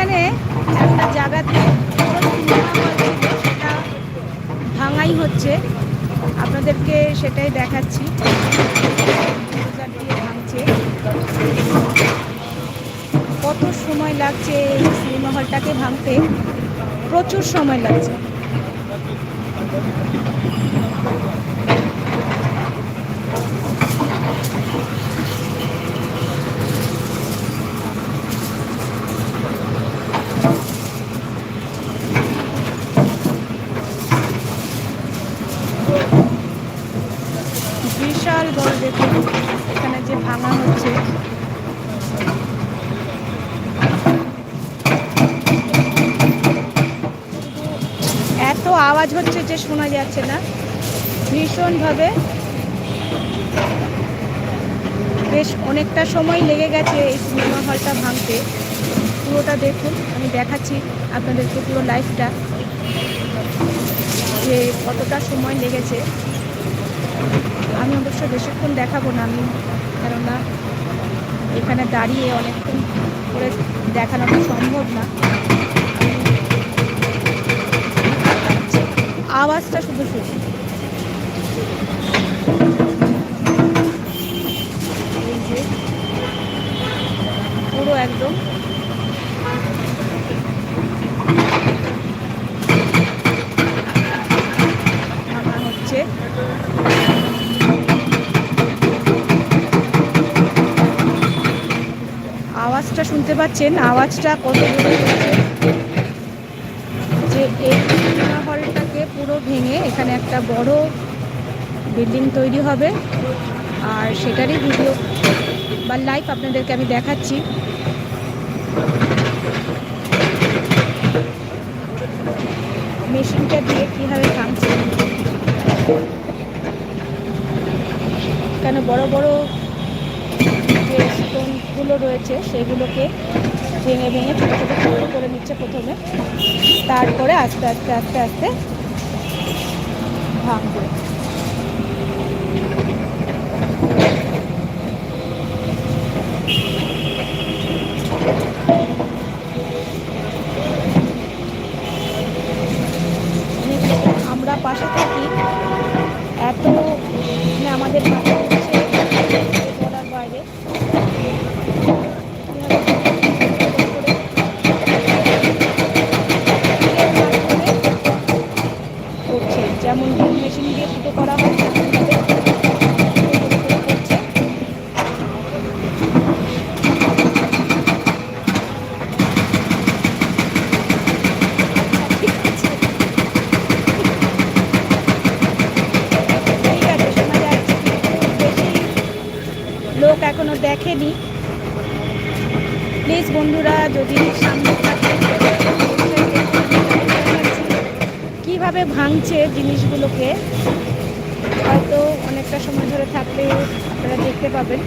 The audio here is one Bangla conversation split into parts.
এখানে একটা জায়গাতে সেটা ভাঙাই হচ্ছে। আপনাদেরকে সেটাই দেখাচ্ছি। ভাঙছে। কত সময় লাগছে এই সিনেমা হলটাকে ভাঙতে? প্রচুর সময় লাগছে। বিশাল বড় দেখুন এখানে যে ভাঙা হচ্ছে। এত আওয়াজ হচ্ছে যে শোনা যাচ্ছে না। ভীষণভাবে বেশ অনেকটা সময় লেগে গেছে এই সিনেমা হলটা ভাঙতে। পুরোটা দেখুন, আমি দেখাচ্ছি আপনাদেরকে পুরো লাইফটা যে কতটা সময় লেগেছে। আমি অবশ্য বেশিক্ষণ দেখাবো না, আমি কেননা এখানে দাঁড়িয়ে অনেকক্ষণ করে দেখানোটা সম্ভব না। আওয়াজটা শুধু যে পুরো একদম শুনতে পাচ্ছেন, আওয়াজটা কত যে এই সিনেমা হলটাকে পুরো ভেঙে এখানে একটা বড় বিল্ডিং তৈরি হবে, আর সেটারই ভিডিও বা লাইভ আপনাদেরকে আমি দেখাচ্ছি। মেশিনটা দিয়ে কীভাবে ভাঙছে কেন বড় বড় রয়েছে, সেগুলোকে ভেঙে ভেঙে ছোটো ছোটো টুকরো করে নিচ্ছে প্রথমে। তারপরে আস্তে আস্তে আস্তে আস্তে ভাঙবে। করছে। যেমন মেশিন দিয়ে ফুটো করা হয় লোক এখনও দেখেনি। প্লিজ বন্ধুরা যদি সামনে এমনভাবে ভাঙছে জিনিসগুলোকে হয়তো অনেকটা সময় ধরে থাকলে আপনারা দেখতে পাবেন।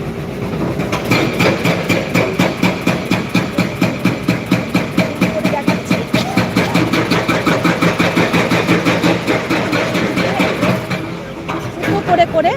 করে করে